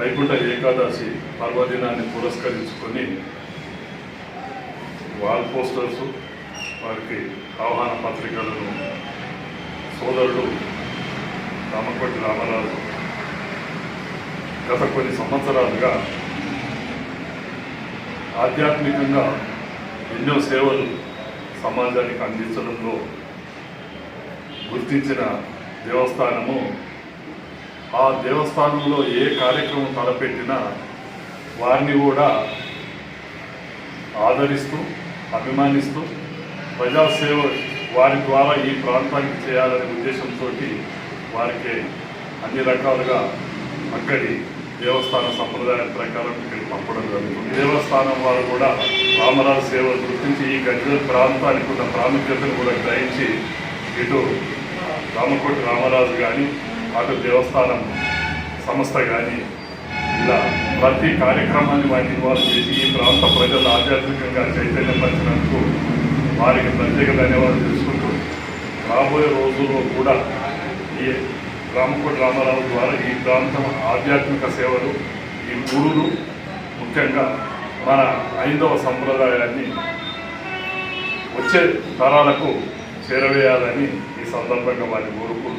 వైకుంఠ ఏకాదశి పర్వదినాన్ని పురస్కరించుకొని wall posters వారికి ఆహ్వాన పత్రికలను సోదరుడు రామకోటి రామరాజు గత కొన్ని సంవత్సరాలుగా ఆధ్యాత్మికంగా ఎన్నో సేవలు సమాజానికి అందించడంలో గుర్తించిన దేవస్థానము ఆ దేవస్థానంలో ఏ కార్యక్రమం తలపెట్టినా వారిని కూడా ఆదరిస్తూ అభిమానిస్తూ ప్రజాసేవ వారి ద్వారా ఈ ప్రాంతానికి చేయాలనే ఉద్దేశంతో వారికి అన్ని రకాలుగా అక్కడి దేవస్థాన సంప్రదాయం ప్రకారం ఇక్కడికి పంపడం జరుగుతుంది. దేవస్థానం వారు కూడా రామరాజు సేవలు గుర్తించి ఈ గజ్జల ప్రాంతానికి ఉన్న ప్రాముఖ్యతను కూడా గ్రహించి ఇటు రామకోటి రామరాజు కానీ అటు దేవస్థానం సంస్థ కానీ ఇలా ప్రతి కార్యక్రమాన్ని వాటిని ఇన్వాల్వ్ చేసి ఈ ప్రాంత ప్రజలు ఆధ్యాత్మికంగా చైతన్యపరిచినందుకు వారికి ప్రత్యేక ధన్యవాదాలు తెలుసుకుంటూ రాబోయే రోజుల్లో కూడా ఈ రామకోటి రామారావు ద్వారా ఈ ప్రాంతం ఆధ్యాత్మిక సేవలు ఈ గురులు ముఖ్యంగా మన ఐదవ సంప్రదాయాన్ని వచ్చే తరాలకు చేరవేయాలని ఈ సందర్భంగా వారిని కోరుకుంటున్నాను.